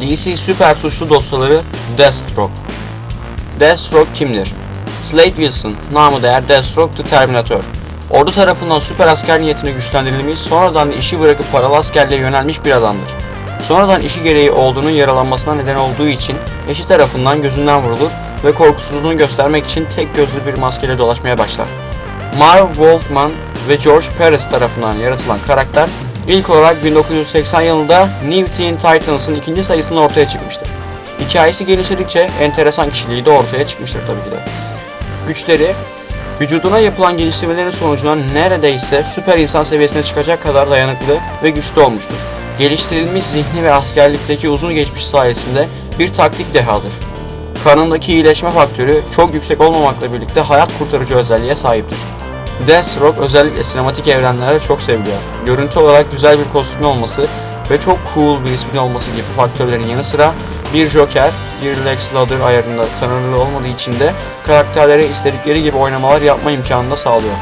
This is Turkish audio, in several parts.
DC süper suçlu dosyaları Deathstroke. Deathstroke kimdir? Slade Wilson, namı değer Deathstroke the Terminator. Ordu tarafından süper asker niyetine güçlendirilmiş, sonradan da işi bırakıp paralı askerliğe yönelmiş bir adamdır. Sonradan işi gereği olduğunun yaralanmasına neden olduğu için eşi tarafından gözünden vurulur ve korkusuzluğunu göstermek için tek gözlü bir maskeyle dolaşmaya başlar. Marv Wolfman ve George Paris tarafından yaratılan karakter ilk olarak 1980 yılında New Teen Titans'ın ikinci sayısında ortaya çıkmıştır. Hikayesi geliştirdikçe enteresan kişiliği de ortaya çıkmıştır tabii ki de. Güçleri, vücuduna yapılan geliştirmelerin sonucunda neredeyse süper insan seviyesine çıkacak kadar dayanıklı ve güçlü olmuştur. Geliştirilmiş zihni ve askerlikteki uzun geçmiş sayesinde bir taktik dehadır. Kanındaki iyileşme faktörü çok yüksek olmamakla birlikte hayat kurtarıcı özelliğe sahiptir. Deathstroke özellikle sinematik evrenlerde çok seviliyor. Görüntü olarak güzel bir kostümü olması ve çok cool bir ismin olması gibi faktörlerin yanı sıra bir Joker, bir Lex Luthor ayarında tanınırlı olmadığı için de karakterlere istedikleri gibi oynamalar yapma imkanını da sağlıyor.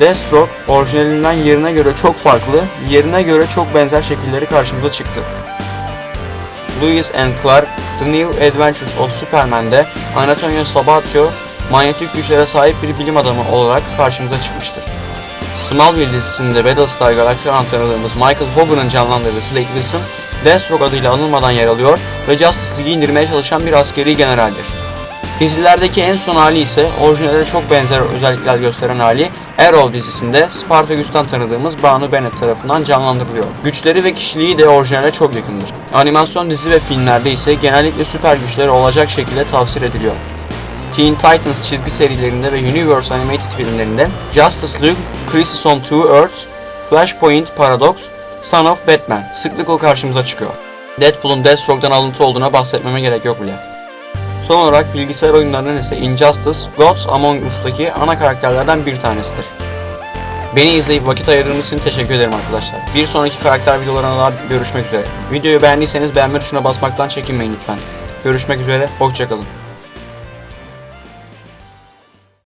Deathstroke orijinalinden yerine göre çok farklı, yerine göre çok benzer şekilleri karşımıza çıktı. Lewis and Clark, The New Adventures of Superman'de Antonio Sabatio, manyetik güçlere sahip bir bilim adamı olarak karşımıza çıkmıştır. Smallville dizisinde Battlestar Galactica'dan tanıdığımız Michael Hogan'ın canlandırdığı Slade Wilson, Deathstroke adıyla anılmadan yer alıyor ve Justice League'i indirmeye çalışan bir askeri generaldir. Dizilerdeki en son hali ise orijinale çok benzer özellikler gösteren hali Arrow dizisinde Spartacus'tan tanıdığımız Banu Bennett tarafından canlandırılıyor. Güçleri ve kişiliği de orijinale çok yakındır. Animasyon dizi ve filmlerde ise genellikle süper güçleri olacak şekilde tavsiye ediliyor. Teen Titans çizgi serilerinde ve Universe Animated filmlerinde Justice League, Crisis on Two Earths, Flashpoint Paradox, Son of Batman sıklıkla karşımıza çıkıyor. Deadpool'un Deathstroke'dan alıntı olduğuna bahsetmeme gerek yok bile. Son olarak bilgisayar oyunlarından ise Injustice, Gods Among Us'taki ana karakterlerden bir tanesidir. Beni izleyip vakit ayırdığınız için teşekkür ederim arkadaşlar. Bir sonraki karakter videolarına daha görüşmek üzere. Videoyu beğendiyseniz beğenme tuşuna basmaktan çekinmeyin lütfen. Görüşmek üzere, hoşçakalın.